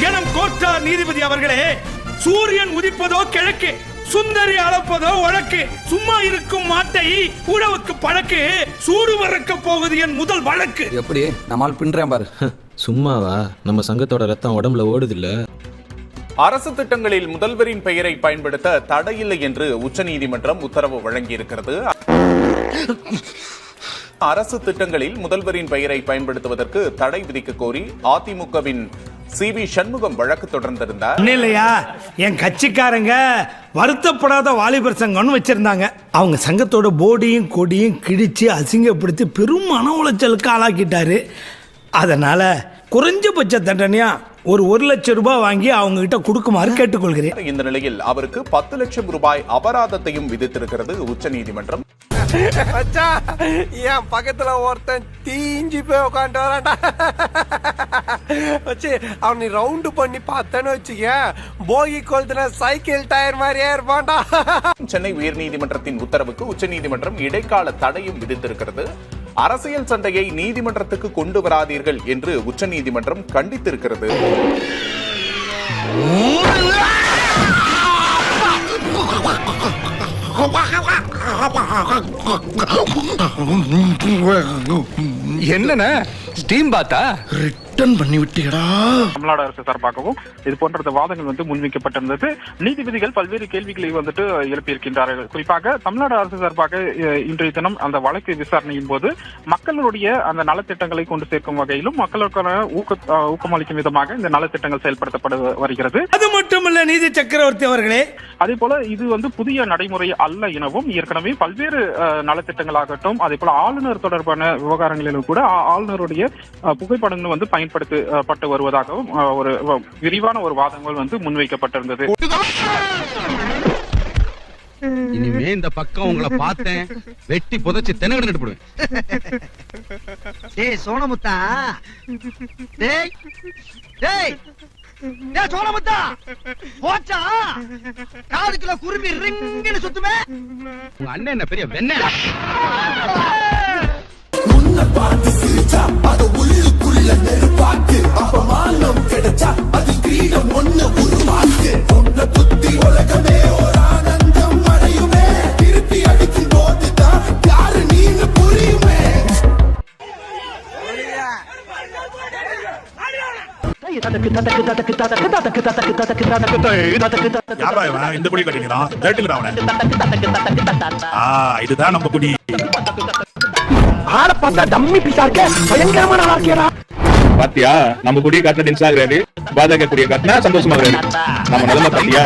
கணம் கோட்டார் நீதிபதி அவர்களே சூரியன் உதிப்பதோ கிழக்கு சுந்தரி அளப்பதோ வழக்கு சும்மா இருக்கும் மாட்டை உழவுக்கு பழக்கு சூடு வறக்க போகுது என் முதல் வழக்கு. எப்படி? நம்மால் பின்றேன் பாரு. சும்மாவா? நம்ம சங்கத்தோட ரத்தம் உடம்புல ஓடுதில்ல. அரசு திட்டங்களில் முதல்வரின் பெயரை பயன்படுத்த தடையில்லை என்று உச்சநீதிமன்றம் உத்தரவு வழங்கியிருக்கிறது. அரசு திட்டங்களில் முதல்வரின் பெயரை பயன்படுத்துவதற்கு தடை விதிக்க கோரி அதிமுகவின் சி வி சண்முகம் வழக்கு தொடர்ந்திருந்தார். இல்லையா? என் கட்சிக்காரங்க வருத்தப்படாத வாலிபர் சங்கம்னு வச்சிருந்தாங்க. அவங்க சங்கத்தோட போர்டையும் கொடியும் கிழிச்சு அசிங்கப்படுத்தி பெரும் மன உளைச்சலுக்கு ஆளாக்கிட்டாரு. அதனால குறைஞ்சபட்ச தண்டனையா ஒரு ஒரு லட்சம் ரூபாய் வாங்கி அவங்க கிட்ட கொடுக்குமாறு கேட்டுக்கொள்கிறேன். இந்த நிலையில் அவருக்கு பத்து லட்சம் ரூபாய் அபராதத்தையும் விதித்திருக்கிறது உச்சநீதிமன்றம். என் பக்கத்துல ஒருத்தன் தீஞ்சு போய் உட்காந்து வரான்டா. வச்சு அவனை ரவுண்டு பண்ணி பார்த்தேன்னு வச்சுக்க போகி கொளுத்துன சைக்கிள் டயர் மாதிரியே இருப்பான்டா. சென்னை உயர்நீதிமன்றத்தின் உத்தரவுக்கு உச்சநீதிமன்றம் இடைக்கால தடையும் விதித்திருக்கிறது. அரசியல் சண்டையை நீதிமன்றத்துக்கு கொண்டு வராதீர்கள் என்று உச்சநீதிமன்றம் கண்டித்திருக்கிறது. என்னண்ணே? ஸ்டீம் பாத்தா தமிழ்நாடு அரசு சார்பாகவும் இது போன்ற வாதங்கள் வந்து முன்வைக்கப்பட்டிருந்தது. நீதிபதிகள் பல்வேறு கேள்விகளை வந்துட்டு எழுப்பியிருக்கின்றார்கள். குறிப்பாக தமிழ்நாடு அரசு சார்பாக இன்றைய தினம் அந்த வழக்கு விசாரணையின் போது மக்களுடைய அந்த நலத்திட்டங்களை கொண்டு சேர்க்கும் வகையிலும் மக்களுக்கான ஊக்க ஊக்கமளிக்கும் விதமாக இந்த நலத்திட்டங்கள் செயல்படுத்தப்பட வருகிறது. அது மட்டுமல்ல நீதி சக்கரவர்த்தி அவர்களே. அதே போல இது வந்து புதிய நடைமுறை அல்ல எனவும் ஏற்கனவே பல்வேறு நலத்திட்டங்களாகட்டும் அதே போல ஆளுநர் தொடர்பான விவகாரங்களிலும் கூட ஆளுநருடைய புகைப்படங்கள் வந்து பயன்படுத்தப்பட்டு வருவதாகவும் ஒரு விரிவான ஒரு வாதங்கள் வந்து முன்வைக்கப்பட்டிருந்தது. இனிமே இந்த பக்கம் உங்களை பார்த்தேன். வெட்டி புதைச்சு தென்னகடன் போடுவேன். டேய் சோனமுத்தா டேய் டேய் டேய் சோனமுத்தா போச்சா? காதுக்குள்ள குருவி ரிங்குன்னு சுத்துமே. உங்க அண்ணன் என்ன பெரிய வெண்ணெய்? யாரா இவன்? இந்த குடி கட்டிக்கிறான் ரேட்டுங்கிறான் அவனை. ஆ இதுதான் நம்ம குடி. ஆளை பார்த்தா டம்மி பீஸா இருக்க. பயங்கரமான ஆளா இருக்கியடா பாத்தியா? நம்ம குடி காட்டின டென்ஸ் ஆகுறாரு பாதக குடிய காட்டினா சந்தோஷமாகுறாரு நம்ம நிலைமை பாத்தியா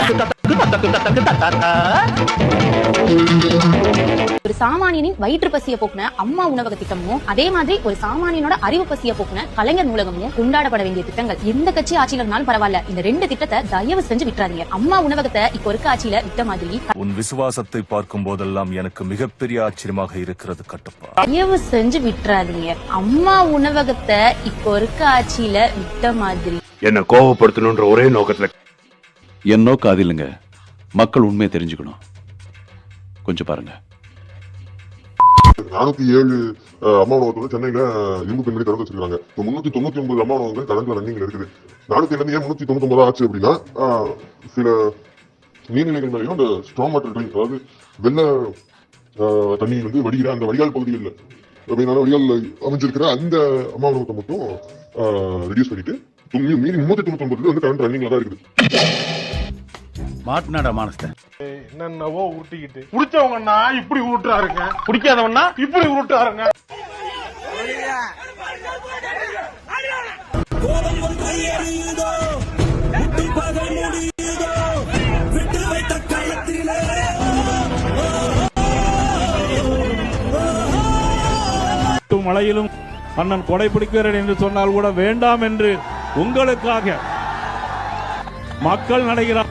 ஒரு சாமானியனின் வயிற்று பசிய போக்குன அம்மா உணவக திட்டமும் அதே மாதிரி ஒரு சாமானியனோட அறிவு பசிய போக்குன கலைஞர் நூலகமும் கொண்டாடப்பட வேண்டிய திட்டங்கள். எந்த கட்சி ஆட்சியில இருந்தாலும் பரவாயில்ல. இந்த ரெண்டு திட்டத்தை தயவு செஞ்சு விட்டுறாதீங்க. அம்மா உணவகத்தை இப்போ இருக்க ஆட்சியில விட்ட மாதிரி உன் விசுவாசத்தை பார்க்கும் போதெல்லாம் எனக்கு மிகப்பெரிய ஆச்சரியமாக இருக்கிறது கட்டப்பா. தயவு செஞ்சு விட்டுறாதீங்க. அம்மா உணவகத்தை இப்போ இருக்க ஆட்சியில விட்ட மாதிரி என்ன கோவப்படுத்தணும்ன்ற ஒரே நோக்கத்துல என் நோக்கம் அது இல்லைங்க. மக்கள் உண்மையை தெரிஞ்சுக்கணும். கொஞ்சம் பாருங்க. நானூத்தி ஏழு அம்மா உணவகத்தை வந்து சென்னையில இரும்பு பெண்மணி திறந்து வச்சிருக்காங்க. இப்போ முன்னூத்தி தொண்ணூத்தி ஒன்பது அம்மா உணவகங்கள் கணக்குல ரன்னிங்ல இருக்குது. நானூத்தி ஏழு ஏன் முன்னூத்தி தொண்ணூத்தி ஒன்பது ஆச்சு அப்படின்னா சில நீர்நிலைகள் மேலேயும் அந்த ஸ்ட்ராங் வாட்டர் ட்ரெயின் அதாவது வெள்ள தண்ணி வந்து வடிகிற அந்த வடிகால் பகுதிகளில் அப்படின்னால வடிகால் அமைஞ்சிருக்கிற அந்த அம்மா உணவகத்தை மட்டும் ரெடியூஸ் பண்ணிட்டு மீ- மீதி முன்னூத்தி தொண்ணூத்தி வந்து கரண்ட் ரன்னிங்ல தான் இருக்குது. மாட்டினாடா மானஸ்த என்னென்னவோ உருட்டிக்கிட்டு. குடிச்சவங்கன்னா இப்படி உருட்டுறாருங்க. குடிக்காதவன்னா இப்படி உருட்டுறாருங்க. மழையிலும் அண்ணன் கொடை பிடிக்கிறேன் என்று சொன்னால் கூட வேண்டாம் என்று உங்களுக்காக. மக்கள் நடைகிறார்.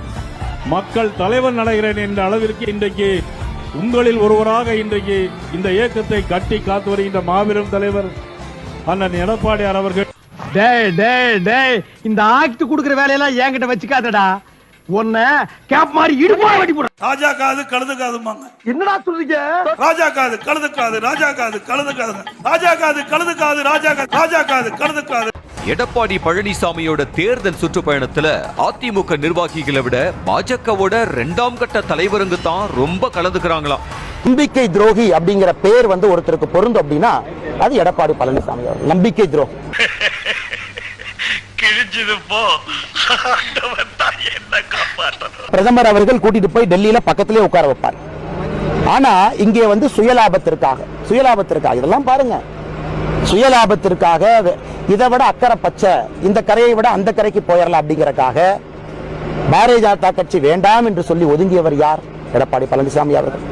மக்கள் தலைவர் நடைகிறேன் என்ற அளவிற்கு இன்றைக்கு உங்களில் ஒருவராக இன்றைக்கு இந்த இயக்கத்தை கட்டி காத்து வருகின்ற மாபெரும் தலைவர் அண்ணன் எடப்பாடியார் அவர்கள். டேய் டேய் டேய் இந்த ஆக்ட் குடுக்குற வேலையெல்லாம் என்கிட்ட வச்சுக்காதடா. உன்ன கேப் மாதிரி இடுப்பா வெட்டி போட. ராஜா காது கழுது காதுமாங்க என்னடா சொல்றீங்க? ராஜா காது கழுது காது ராஜா காது கழுது காது ராஜா காது கழுது காது ராஜா காது ராஜா காது கழுது காது. எடப்பாடி பழனிசாமியோட தேர்தல் சுற்றுப்பயணத்துல அதிமுக நிர்வாகிகளை விட பாஜகவோட ரெண்டாம் கட்ட தலைவருங்க தான் ரொம்ப கலந்துக்கிறாங்களாம். நம்பிக்கை துரோகி அப்படிங்கிற பேர் வந்து ஒருத்தருக்கு பொருந்தும் அப்படின்னா அது எடப்பாடி பழனிசாமி நம்பிக்கை துரோகி. பிரதமர் அவர்கள் கூட்டிட்டு போய் டெல்லியில பக்கத்திலே உட்கார வைப்பார். ஆனா இங்கே வந்து சுயலாபத்திற்காக சுயலாபத்திற்காக இதெல்லாம் பாருங்க. சுயலாபத்திற்காக இதை விட அக்கறை பச்சை. இந்த கரையை விட அந்த கரைக்கு போயிடலாம் அப்படிங்கறக்காக பாரதிய ஜனதா கட்சி வேண்டாம் என்று சொல்லி ஒதுங்கியவர் யார்? எடப்பாடி பழனிசாமி அவர்கள்.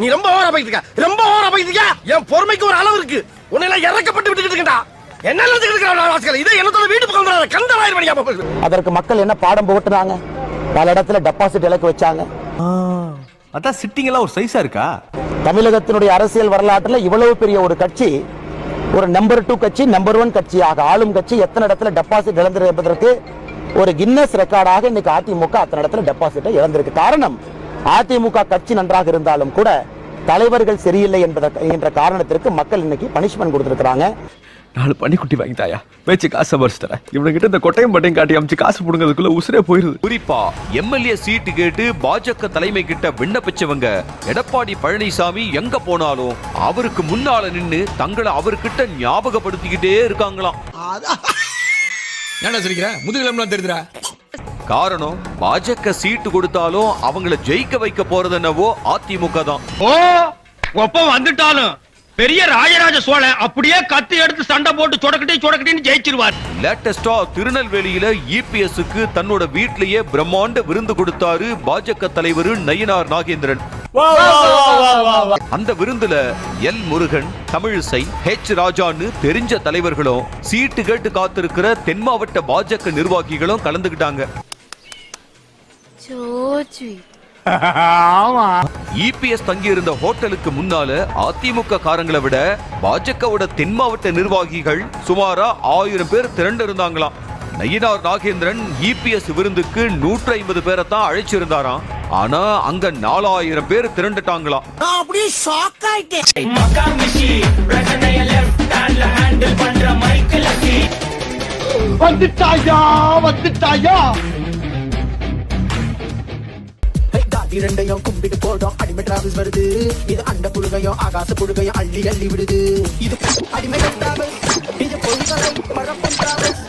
நீ ரொம்ப ஓவரா போயிட்டு இருக்க. ரொம்ப ஓவரா போயிட்டு இருக்க. என் பொறுமைக்கு ஒரு அளவு இருக்கு. உன்னை எல்லாம் இறக்கப்பட்டு விட்டுக்கிட்டு இருக்கா அதற்கு மக்கள் என்ன பாடம் புகட்டுனாங்க? பல இடத்துல டெபாசிட் இலக்கு வச்சாங்க. அதான் சிட்டிங் எல்லாம் ஒரு சைஸா இருக்கா? தமிழகத்தினுடைய அரசியல் வரலாற்றுல இவ்வளவு பெரிய ஒரு கட்சி ஒரு நம்பர் டூ கட்சி நம்பர் ஒன் கட்சியாக ஆளும் கட்சி எத்தனை இடத்துல டெபாசிட் இழந்தது என்பதற்கு ஒரு கின்னஸ் ரெக்கார்டாக இன்னைக்கு அதிமுக அத்தனை இடத்துல டெபாசிட்டை இழந்திருக்கு. காரணம் அதிமுக கட்சி நன்றாக இருந்தாலும் கூட தலைவர்கள் சரியில்லை என்பதற்கு என்ற காரணத்திற்கு மக்கள் இன்னைக்கு பனிஷ்மெண்ட் கொடுத்திருக்கிறாங்க. நாலு பன்னிக்குட்டி வாங்கி தாயா பேச்சு காசை பறிச்சு தரேன் இவனுக்கு கிட்ட இந்த கொட்டையும் பட்டையும் காட்டி அமைச்சு காசு புடுங்கிறதுக்குள்ள உசுரே போயிருது. குறிப்பா எம்எல்ஏ சீட்டு கேட்டு பாஜக தலைமை கிட்ட விண்ணப்பிச்சவங்க எடப்பாடி பழனிசாமி எங்க போனாலும் அவருக்கு முன்னால நின்னு தங்களை அவர்கிட்ட ஞாபகப்படுத்திக்கிட்டே இருக்காங்களாம். என்ன சிரிக்கிற? முதுகிலம்லாம் தெரியுதுடா. காரணம் பாஜக சீட்டு கொடுத்தாலும் அவங்கள ஜெயிக்க வைக்க போறது என்னவோ அதிமுக தான். ஓ ஒப்ப வந்துட்டாலும் பெரிய ராஜராஜ சோழன் அப்படியே கத்தி எடுத்து சண்டை போட்டு சொடக்கட்டி சொடக்கட்டின்னு ஜெயிச்சிருவார். லேட்டஸ்டா திருநெல்வேலியில இபிஎஸ்க்கு தன்னோட வீட்லயே பிரம்மாண்ட விருந்து கொடுத்தாரு பாஜக தலைவர் நயினார் நாகேந்திரன். அந்த விருந்துல எல் முருகன் தமிழிசை ஹெச் ராஜான்னு தெரிஞ்ச தலைவர்களும் சீட்டு கேட்டு காத்திருக்கிற தென் மாவட்ட பாஜக நிர்வாகிகளும் கலந்துக்கிட்டாங்க இபிஎஸ் தங்கியிருந்த ஹோட்டலுக்கு முன்னால அதிமுக காரங்களை விட பாஜகவோட தென் மாவட்ட நிர்வாகிகள் சுமாரா ஆயிரம் பேர் திரண்டு இருந்தாங்களாம் நயினார் நாகேந்திரன் இபிஎஸ் விருந்துக்கு நூற்றி ஐம்பது பேரை தான் அழைச்சிருந்தாராம். ஆனா அங்க நாலாயிரம் பேர் திரண்டுட்டாங்களாம் அப்படியே ஷாக் ஆயிட்டேன். வந்துட்டாயா வந்துட்டாயா? இரண்டையும் கும்பிட்டு போடும் அடிமை டிராவல்ஸ் வருது. இது அண்ட புழுகையும் ஆகாச புழுகையும் அள்ளி அள்ளி விடுது. இது அடிமை டிராவல் இது பொழுதலை பழப்பம் டிராவல்ஸ்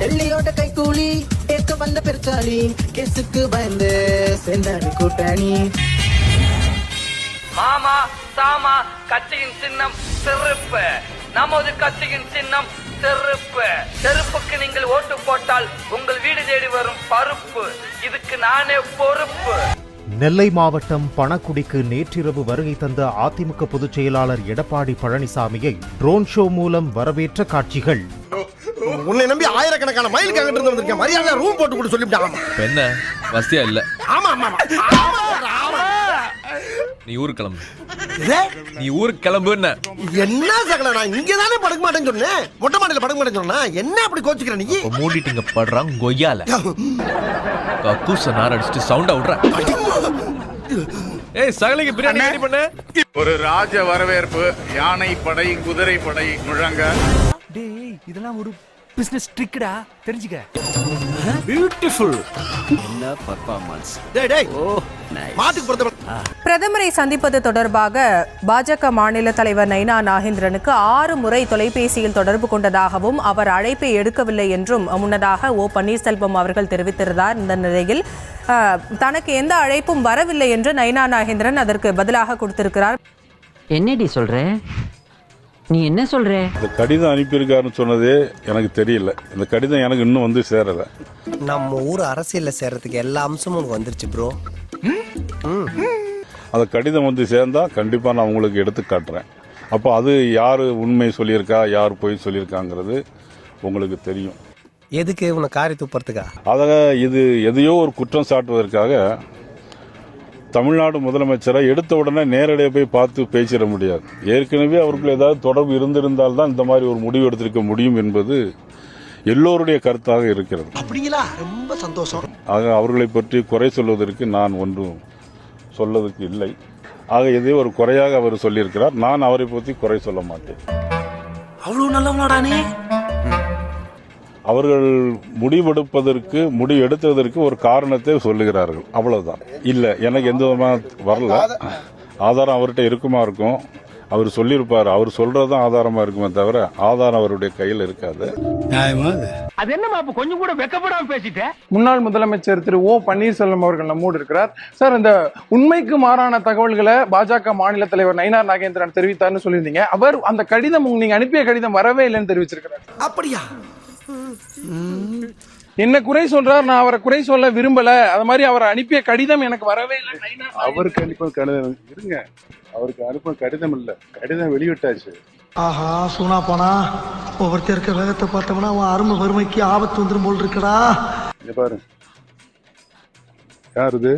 டெல்லியோட கைகூலி ஏற்க வந்த பெருச்சாலி கேசுக்கு பயந்து சேர்ந்தாரு கூட்டணி. மாமா சாமா கட்சியின் சின்னம் சிறப்பு நமது கட்சியின் சின்னம் செருப்பு. செருப்புக்கு நீங்கள் ஓட்டு போட்டால் உங்கள் வீடு தேடி வரும் பருப்பு. இதுக்கு நானே பொறுப்பு. நெல்லை மாவட்டம் பணக்குடிக்கு நேற்றிரவு வருகை தந்த அதிமுக பொதுச் செயலாளர் எடப்பாடி பழனிசாமியை ட்ரோன் ஷோ மூலம் வரவேற்ற காட்சிகள். உன்னை நம்பி ஆயிரக்கணக்கான மைலுக்கு அங்கிட்டு இருந்து வந்திருக்கேன். மரியாதை ரூம் போட்டு கூட சொல்லிவிட்டான். என்ன வசதியா இல்ல. ஆமா ஆமா. நீ ஊருக்கு கிளம்பு. நீ ஊருக்கு கிளம்புன்ன என்ன? சகல நான் இங்க தானே படுக்க மாட்டேன்னு சொன்னேன். மொட்டை மாடியில படுக்க மாட்டேன்னு சொன்னா என்ன அப்படி கோச்சுக்கிற நீ? இப்ப மூடிட்டு இங்க படுறான் கொய்யால. கக்கூச நார் அடிச்சுட்டு சவுண்டா விடுற. ஏய் சகலைக்கு பிரியாணி ரெடி பண்ணு. ஒரு ராஜ வரவேற்பு யானை படை குதிரை படை முழங்க. டேய் இதெல்லாம் ஒரு பிசினஸ் ட்ரிக்டா தெரிஞ்சுக்க. பியூட்டிஃபுல் என்ன பர்ஃபார்மன்ஸ் டேய் டேய். ஓ. பிரதமரை சந்திப்பது தொடர்பாக பாஜக மாநில தலைவர் நைனா நாகேந்திரனுக்கு ஆறு முறை தொலைபேசியில் தொடர்பு கொண்டதாகவும் அவர் அழைப்பை எடுக்கவில்லை என்றும் முன்னதாக ஓ பன்னீர்செல்வம் அவர்கள் தெரிவித்திருந்தார். இந்த நிலையில் தனக்கு எந்த அழைப்பும் வரவில்லை என்று நைனா நாகேந்திரன் அதற்கு பதிலாக கொடுத்திருக்கிறார். என்னடி சொல்ற? நீ என்ன சொல்ற? இந்த கடிதம் அனுப்பியிருக்காருன்னு சொன்னதே எனக்கு தெரியல. இந்த கடிதம் எனக்கு இன்னும் வந்து சேரல. நம்ம ஊர் அரசியல்ல சேர்றதுக்கு எல்லா அம்சமும் வந்துருச்சு ப்ரோ அந்த கடிதம் வந்து சேர்ந்தா கண்டிப்பா நான் உங்களுக்கு எடுத்து காட்டுறேன். அப்போ அது யார் உண்மை சொல்லியிருக்கா யார் பொய் சொல்லியிருக்காங்கிறது உங்களுக்கு தெரியும். எதுக்கு உன்னை காரி துப்புறதுக்கா? ஆக இது எதையோ ஒரு குற்றம் சாட்டுவதற்காக தமிழ்நாடு முதலமைச்சரை எடுத்த உடனே நேரடியாக போய் பார்த்து பேசிட முடியாது. ஏற்கனவே அவருக்கு ஏதாவது தொடர்பு இருந்திருந்தால் தான் இந்த மாதிரி ஒரு முடிவு எடுத்திருக்க முடியும் என்பது எல்லோருடைய கருத்தாக இருக்கிறது. அப்படிங்களா? ரொம்ப சந்தோஷம். ஆக அவர்களை பற்றி குறை சொல்வதற்கு நான் ஒன்றும் சொல்வதற்கு இல்லை. ஆக இதே ஒரு குறையாக அவர் சொல்லியிருக்கிறார். நான் அவரை பற்றி குறை சொல்ல மாட்டேன். அவ்வளவு நல்லவனாடானே அவர்கள் முடிவெடுப்பதற்கு முடிவு எடுத்ததற்கு ஒரு காரணத்தை சொல்லுகிறார்கள். அவ்வளவுதான். இல்ல எனக்கு எந்த விதமான வரல. ஆதாரம் அவர்கிட்ட இருக்குமா இருக்கும்? அவர் சொல்லியிருப்பார். அவர் சொல்றதுதான் ஆதாரமா இருக்குமே தவிர ஆதாரம் அவருடைய கையில் இருக்காது. அது? என்னமா அப்ப கொஞ்சம் கூட வெக்கப்படாம பேசிட்டேன் முன்னாள் முதலமைச்சர் திரு ஓ பன்னீர்செல்வம் அவர்கள் நம்மோடு இருக்கிறார். சார் இந்த உண்மைக்கு மாறான தகவல்களை பாஜக மாநில தலைவர் நயினார் நாகேந்திரன் தெரிவித்தார்னு சொல்லியிருந்தீங்க. அவர் அந்த கடிதம் நீங்க அனுப்பிய கடிதம் வரவே இல்லைன்னு தெரிவிச்சிருக்கிறார். அப்படியா? என்ன குறை சொல்றார்? நான் அவரை குறை சொல்ல விரும்பல. அது மாதிரி அவர் அனுப்பிய கடிதம் எனக்கு வரவே இல்லை. அவருக்கு அனுப்ப கடிதம் இருங்க. அவருக்கு அனுப்ப கடிதம் இல்ல. கடிதம் வெளியிட்டாச்சு. ஆஹா சூனா போனா ஒவ்வொருத்தர் இருக்க வேகத்தை பார்த்தோம்னா அவன் அருமை வறுமைக்கு ஆபத்து வந்துரும் போல் இருக்கடா. இங்க பாரு. யார் இது?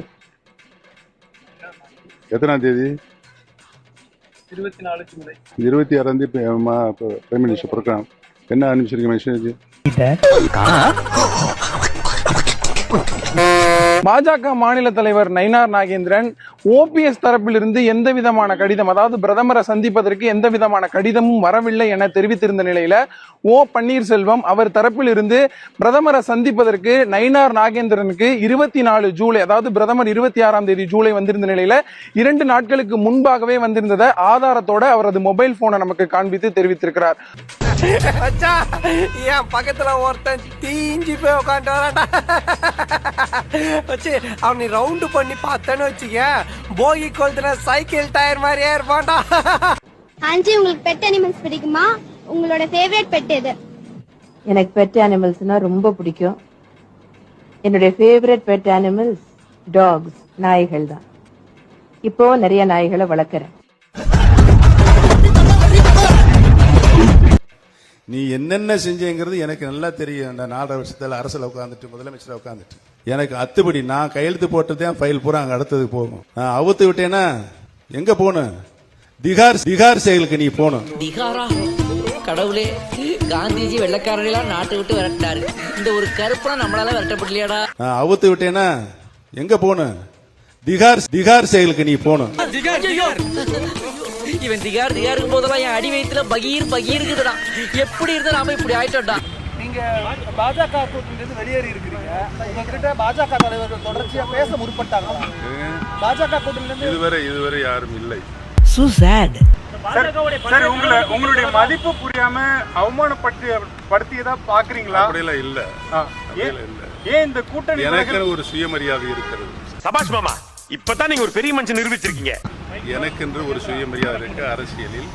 எத்தனாம் தேதி? இருபத்தி நாலு ஜூலை. இருபத்தி ஆறாம் தேதி பிரைம் மினிஸ்டர் ப்ரோக்ராம் என்ன அனுப்பிச்சிருக்க மெசேஜ் பாஜக மாநில தலைவர் நயினார் நாகேந்திரன் ஓபிஎஸ் தரப்பிலிருந்து எந்த விதமான கடிதம் அதாவது பிரதமரை சந்திப்பதற்கு எந்த விதமான கடிதமும் வரவில்லை என தெரிவித்திருந்த நிலையில ஓ பன்னீர்செல்வம் அவர் தரப்பிலிருந்து பிரதமரை சந்திப்பதற்கு நயினார் நாகேந்திரனுக்கு இருபத்தி நாலு ஜூலை அதாவது பிரதமர் இருபத்தி ஆறாம் தேதி ஜூலை வந்திருந்த நிலையில இரண்டு நாட்களுக்கு முன்பாகவே வந்திருந்ததை ஆதாரத்தோட அவரது மொபைல் போனை நமக்கு காண்பித்து தெரிவித்திருக்கிறார். என் பக்கத்துல ஒருத்தன் தீஞ்சு போய் உட்காந்து வராட்டா வச்சு அவனை ரவுண்டு பண்ணி பார்த்தேன்னு வச்சுக்க போகி கொளுத்துன சைக்கிள் டயர் மாதிரியே இருப்பான்டா ஆண்டி உங்களுக்கு பெட் அனிமல்ஸ் பிடிக்குமா? உங்களோட ஃபேவரட் பெட் எது? எனக்கு பெட் அனிமல்ஸ்னா ரொம்ப பிடிக்கும். என்னுடைய ஃபேவரட் பெட் அனிமல்ஸ் டாக்ஸ் நாய்கள் தான். இப்போ நிறைய நாய்களை வளர்க்குறேன். நீ என்னென்ன செஞ்சேங்கிறது எனக்கு நல்லா தெரியும். இந்த நாலரை வருஷத்துல அரசுல உட்காந்துட்டு முதலமைச்சர் உட்காந்துட்டு எனக்கு அத்துப்படி நான் கையெழுத்து போட்டதே ஃபைல் பூரா அங்க அடுத்ததுக்கு போகும். நான் அவுத்து விட்டேன்னா எங்க போகணும்? திகார் திகார் செயலுக்கு நீ போகணும். திகாரா? கடவுளே காந்திஜி வெள்ளக்காரர்களாம் நாட்டை விட்டு விரட்டினாரு. இந்த ஒரு கருப்பா நம்மளால விரட்டப்படலையாடா. நான் அவுத்து விட்டேன்னா எங்க போகணும்? திகார் திகார் செயலுக்கு நீ போகணும். இவன் திகார். திகார் இருக்கும் போதெல்லாம் என் அடி வயிற்றுல பகீர் பகீர் இருக்குதுடா. எப்படி இருந்தா நாம இப்படி ஆயிட்டோம்டா நீங்க பாஜக கூட்டணியிலிருந்து வெளியேறி இருக்கிறீங்க. உங்ககிட்ட பாஜக தலைவர்கள் தொடர்ச்சியா பேச முற்பட்டாங்களா? பாஜக கூட்டணியிலிருந்து இதுவரை இதுவரை யாரும் இல்லை. சோ சேட் சார் உங்களை உங்களுடைய மதிப்பு புரியாம அவமானப்பட்டு படுத்தியதா பாக்குறீங்களா? அப்படியெல்லாம் இல்ல. ஏன் ஏன் இந்த கூட்டணி எனக்கு ஒரு சுயமரியாதை இருக்கிறது. சபாஷ் மாமா இப்பதான் நீங்க ஒரு பெரிய மனுஷன் நிரூபிச்சிருக்கீங்க. எனக்கென்று ஒரு சுயமரியாதை இருக்கு அரசியலில்.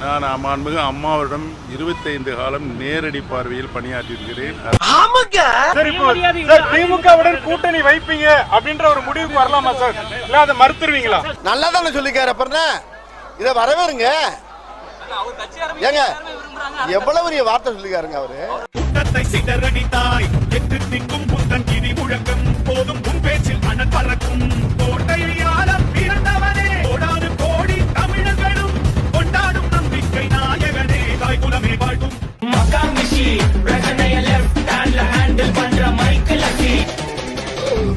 நான் மாண்புமிகு அம்மாவிடம் இருபத்தைந்து காலம் நேரடி பார்வையில் பணியாற்றியிருக்கிறேன். ஆமாங்க. சார் இப்போ சார் திமுகவுடன் கூட்டணி வைப்பீங்க அப்படின்ற ஒரு முடிவுக்கு வரலாமா சார்? இல்ல அதை மறுத்துருவீங்களா? நல்லா தானே சொல்லிக்காரு அப்புறம் இத வரவேறுங்க. ஏங்க எவ்வளவு பெரிய வார்த்தை சொல்லிக்காருங்க அவரு?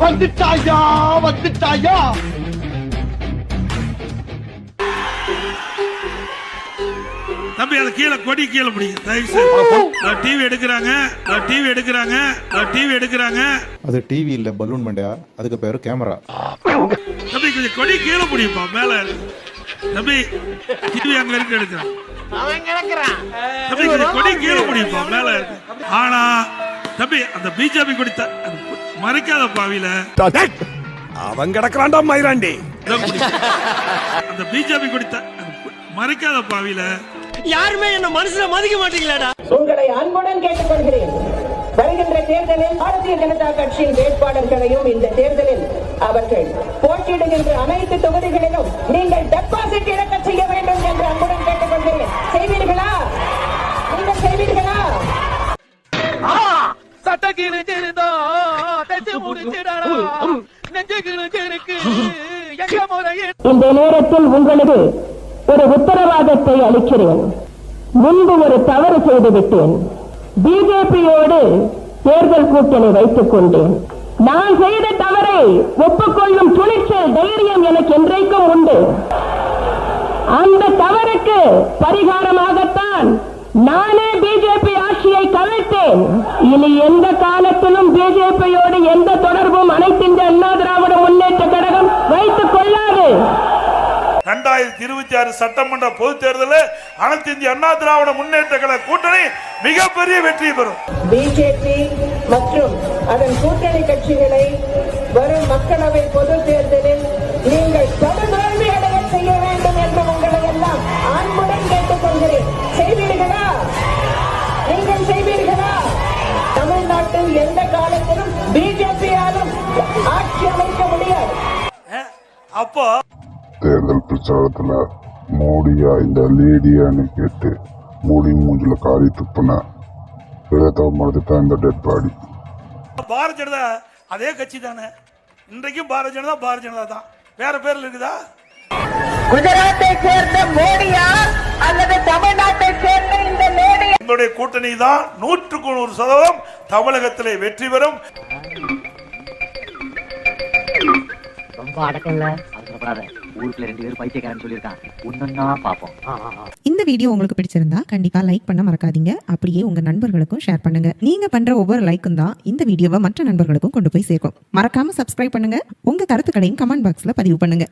வந்துட்டாயா வந்துட்டாயா? தம்பி அதை கீழே கொடி கீழே பிடிங்க. தயவு செய்து. டிவி எடுக்கிறாங்க. டிவி எடுக்கிறாங்க. டிவி எடுக்கிறாங்க. அது டிவி இல்ல பலூன் மண்டையா? அதுக்கு பேரு கேமரா தம்பி கொஞ்சம் கொடி கீழே பிடிப்பா மேல. தம்பி டிவி அங்க இருக்கு எடுக்கிறான். தம்பி கொஞ்சம் கொடி கீழே பிடிப்பா மேல இருக்கு. ஆனா தம்பி அந்த பிஜேபி கொடி த- அது மறைக்காத பாவியில அவன் கிடக்குறான்டா மயிராண்டி. அந்த பிஜேபி கொடி த- அது மறைக்காத பாவியில யாருமே என்ன மனுஷன மதிக்க மாட்டீங்களாடா. உங்களை அன்புடன் கேட்டுக்கொள்கிறேன். வருகின்ற தேர்தலில் பாரதிய ஜனதா கட்சியின் வேட்பாளர்களையும் இந்த தேர்தலில் அவர்கள் போட்டியிடுகின்ற அனைத்து தொகுதிகளிலும் நீங்கள் டெபாசிட் இழக்க செய்ய வேண்டும் என்று அன்புடன் கேட்டுக்கொள்கிறேன். செய்வீர்களா? நீங்கள் செய்வீர்களா? சட்ட இந்த நேரத்தில் உங்களுக்கு ஒரு உத்தரவாதத்தை அளிக்கிறேன். முன்பு ஒரு தவறு செய்துவிட்டேன் பிஜேபியோடு தேர்தல் கூட்டணி வைத்துக் கொண்டேன். நான் செய்த தவறை ஒப்புக்கொள்ளும் துணிச்சல் தைரியம் எனக்கு என்றைக்கும் உண்டு. அந்த தவறுக்கு பரிகாரமாகத்தான் நானே பிஜேபி ஆட்சியை கவிழ்த்தேன். இனி எந்த காலத்திலும் பிஜேபியோடு எந்த தொடர்பு அனைத்து இந்த அண்ணா திராவிட முன்னேற்ற கழகம் வைத்துக் கொள்ளாது ரெண்டாயிரத்தி இருபத்தி ஆறு சட்டமன்ற பொதுத் தேர்தலில் அனைத்து இந்திய அண்ணா திராவிட முன்னேற்ற கழக கூட்டணி மிகப்பெரிய வெற்றி பெறும். பிஜேபி மற்றும் அதன் கூட்டணி கட்சிகளை வரும் மக்களவை பொது தேர்தலில் நீங்கள் படுதோல்வி அடைய செய்ய வேண்டும் என்று உங்களை எல்லாம் அன்புடன் கேட்டுக்கொள்கிறேன் செய்வீர்களா? நீங்கள் செய்வீர்களா? தமிழ்நாட்டில் எந்த காலத்திலும் பிஜேபியாலும் ஆட்சி அமைக்க முடியாது. அப்போ தேர்தல் பிரச்சாரத்துல மோடியா இந்த லேடியான்னு கேட்டு மோடி மூஞ்சில காரி துப்புன விதத்தை மறந்துட்டா இந்த டெட் பாடி பாரதிய ஜனதா அதே கட்சி தானே. இன்றைக்கும் பாரதிய ஜனதா பாரதிய ஜனதா தான். வேற பேர்ல இருக்குதா? குஜராத்தை சேர்ந்த மோடியா அல்லது தமிழ்நாட்டை சேர்ந்த இந்த லேடி எங்களுடைய கூட்டணி தான் நூற்றுக்கு நூறு சதவீதம் தமிழகத்திலே வெற்றி பெறும். ரொம்ப அவசரப்படாத ஊருக்குள்ள ரெண்டு பேரும் பைத்தியக்காரன் சொல்லியிருக்கான். ஒன்னொன்னா பாப்போம் இந்த வீடியோ உங்களுக்கு பிடிச்சிருந்தா கண்டிப்பா லைக் பண்ண மறக்காதீங்க. அப்படியே உங்க நண்பர்களுக்கும் ஷேர் பண்ணுங்க. நீங்க பண்ற ஒவ்வொரு லைக்கும் தான் இந்த வீடியோவை மற்ற நண்பர்களுக்கும் கொண்டு போய் சேர்க்கும். மறக்காம சப்ஸ்கிரைப் பண்ணுங்க. உங்க கருத்துக்களையும் கமெண்ட் பாக்ஸ்ல பதிவு பண்ணுங்க.